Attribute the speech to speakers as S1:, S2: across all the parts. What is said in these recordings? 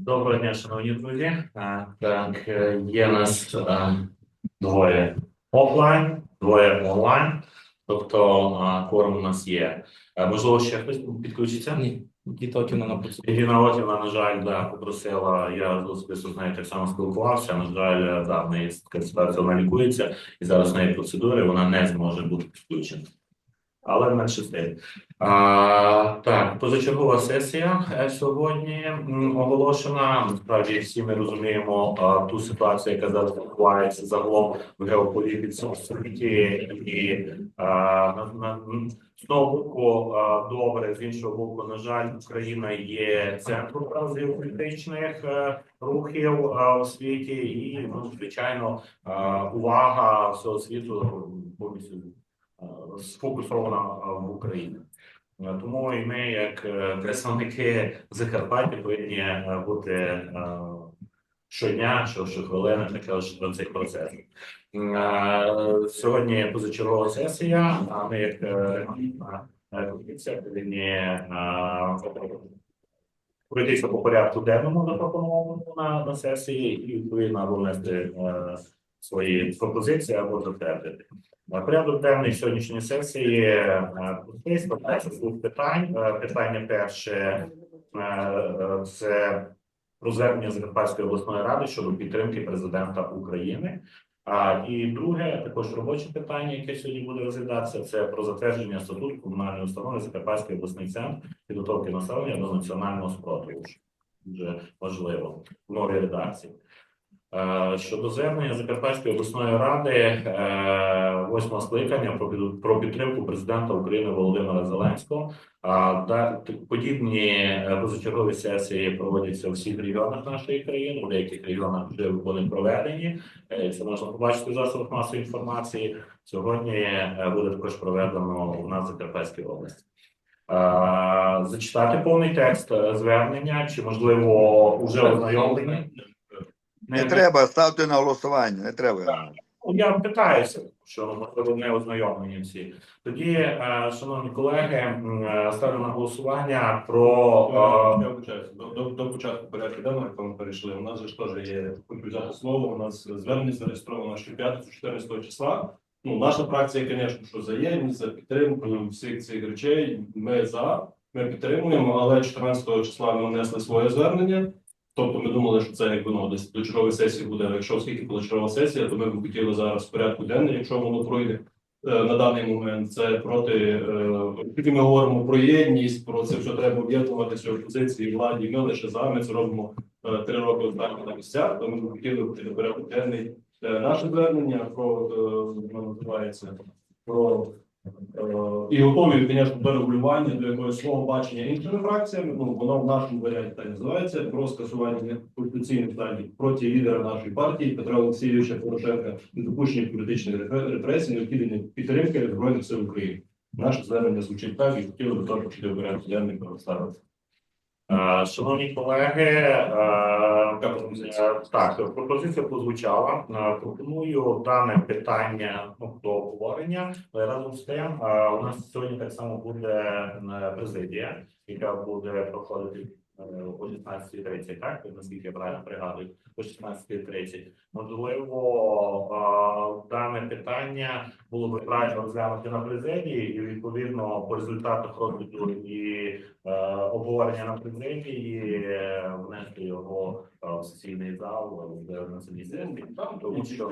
S1: Доброго дня, шановні друзі. Так, е, є нас е, двоє офлайн, двоє онлайн. Тобто а, кворум у нас є. Е, Можливо, ще хтось підключиться?
S2: Ні, Тітокіна на.
S1: Ірина Отіна, на жаль, да, попросила, я особисто з нею так само спілкувався. На жаль, да, в неї ситуація, вона лікується, і зараз в неї процедури, вона не зможе бути підключена. Але менше з. Так, позачергова сесія е, сьогодні оголошена. Насправді всі ми розуміємо а, ту ситуацію, яка зараз відбувається загалом в геополітиці у світі, і а, на, на, з одного боку добре, з іншого боку, на жаль, Україна є центром політичних е, рухів у світі, і ну, звичайно, увага всього світу повністю сфокусована в Україні. Е, Тому і ми, як е, представники Закарпаття, повинні е, бути щодня, що щохвилини, також до цих процесів. Сьогодні позачергова сесія, а ми як комісія повинні пройтися по порядку денному запропонованому на, на сесії і відповідно е, свої пропозиції або затвердити. Порядок денний сьогоднішньої сесії е, складається двох питань. Е, Питання перше е, це про звернення Закарпатської обласної ради щодо підтримки президента України. А і друге, також робоче питання, яке сьогодні буде розглядатися, це про затвердження статуту комунальної установи Закарпатський обласний центр підготовки населення до національного спротиву. Дуже важливо в новій редакції. Е, Щодо звернення Закарпатської обласної ради е, восьмого скликання про під- про підтримку президента України Володимира Зеленського. Подібні е, позачергові сесії проводяться у всіх регіонах нашої країни. У деяких регіонах вже вони проведені. Це можна побачити в засобах масової інформації. Сьогодні буде також проведено у нас в Закарпатській області. Зачитати повний текст звернення, чи можливо уже ознайомлені?
S3: Не треба, ставте на голосування, не треба.
S1: Ну, Я питаюся, що можливо не ознайомлені всі. Тоді, е, шановні колеги, е, ставлю на голосування про
S4: Я вибачаюся, до, до, до початку порядку денного, як ми перейшли, у нас же ж теж є хочу взяти слово. У нас звернення зареєстровано ще в п'ятницю 14 числа. Ну, наша фракція, звісно, що за єдність, за підтримку всіх цих речей. Ми за, ми підтримуємо, але 14 числа ми внесли своє звернення. Тобто ми думали, що це якби ну, десь до чергової сесії буде. Якщо оскільки була чергова сесія, то ми б хотіли зараз в порядку денний, якщо воно пройде е, на даний момент. Це проти е, ми говоримо про єдність, про це все треба об'єднуватися опозиції, владі. Ми лише за ми це робимо е, три роки останні на місцях. То ми б хотіли в порядку денний наше звернення про називається про. Е, І готові, звісно, до регулювання до якогось свого бачення іншими фракціями. Ну воно в нашому варіанті так називається про скасування конституційних стадій проти лідера нашої партії Петра Олексійовича Порошенка і допущення політичних репре- репресій, необхідної підтримки збройних сил України. Наше звернення звучить так, і хотіли би також почати порядку денний представити.
S1: е, шановні колеги. е, Так, пропозиція прозвучала. Пропоную дане питання ну, до обговорення. Але разом з тим е, у нас сьогодні так само буде е, президія, яка буде проходити о 16.30, так? Наскільки я правильно пригадую, о 16.30. Можливо, дане питання було б правильно розглянути на президії, і відповідно по результатах розгляду і е, обговорення на президії внести його е, в сесійний зал е, на цій сесії. Тому що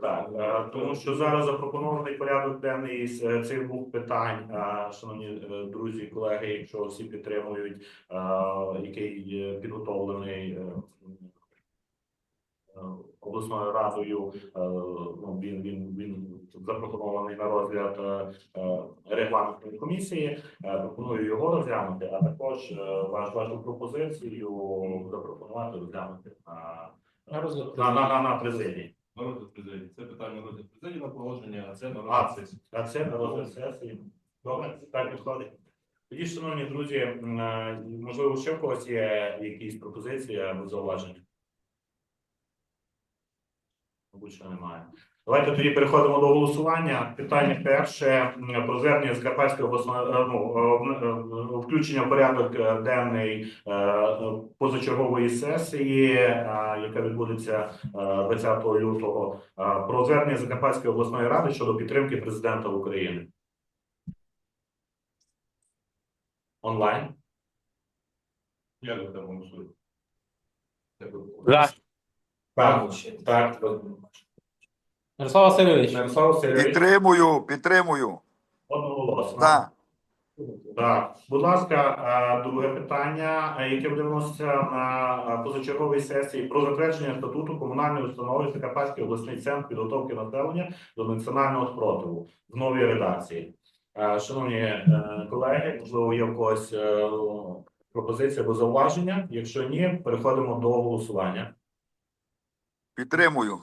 S1: так, е, тому що зараз запропонований порядок денний з е, цих двох питань, шановні друзі, і колеги, якщо всі підтримують, який е, підготовлений е, е, обласною радою, ну він він він запропонований на розгляд регламентної комісії. Пропоную його розглянути, а також ваш вашу пропозицію запропонувати розглянути на
S2: На розгляд
S1: на, на, на, на президії.
S4: На розгляд президії. Це питання на розгляд президії на погодження, а це на
S1: А,
S4: розгляд сесії.
S1: А це на розгляд сесії. Добре, так підходить. Тоді, шановні друзі, е, можливо, ще в когось є якісь пропозиції або зауваження? Мабуть, що немає. Давайте тоді переходимо до голосування. Питання перше про звернення з Карпатської е, ну, е, включення в порядок денний позачергової сесії, яка відбудеться е, 20 лютого, про звернення Закарпатської обласної ради щодо підтримки президента України. Онлайн.
S4: Як ви там голосуєте?
S5: За.
S1: Так, так.
S2: Ярослав Васильович,
S1: Мирослав Васильович,
S3: Підтримую, підтримую.
S1: одноголосно.
S3: За.
S1: Так, будь ласка, друге питання, яке буде виноситься на позачерговій сесії про затвердження статуту комунальної установи Закарпатський обласний центр підготовки населення до національного спротиву в новій редакції. Е, Шановні е, колеги, можливо, є в когось е, пропозиція або зауваження. Якщо ні, переходимо до голосування.
S3: Підтримую.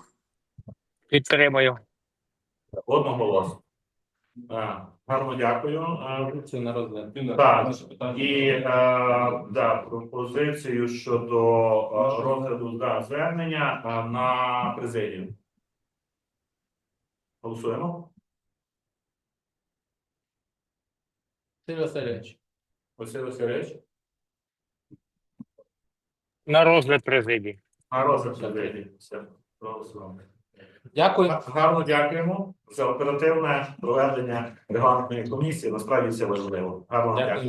S5: Підтримую.
S1: Одноголосно. Гарно дякую.
S2: Це на розгляд.
S1: Так. І да, пропозицію щодо розгляду да, звернення на президію. Голосуємо.
S2: Василь Васильович.
S1: Василь Васильович.
S5: На розгляд президії.
S1: На розгляд президії. Все, проголосуємо.
S2: Дякую.
S1: Гарно дякуємо за оперативне проведення регламентної комісії. Насправді це важливо. Гарно
S2: Дякую.
S1: дякую.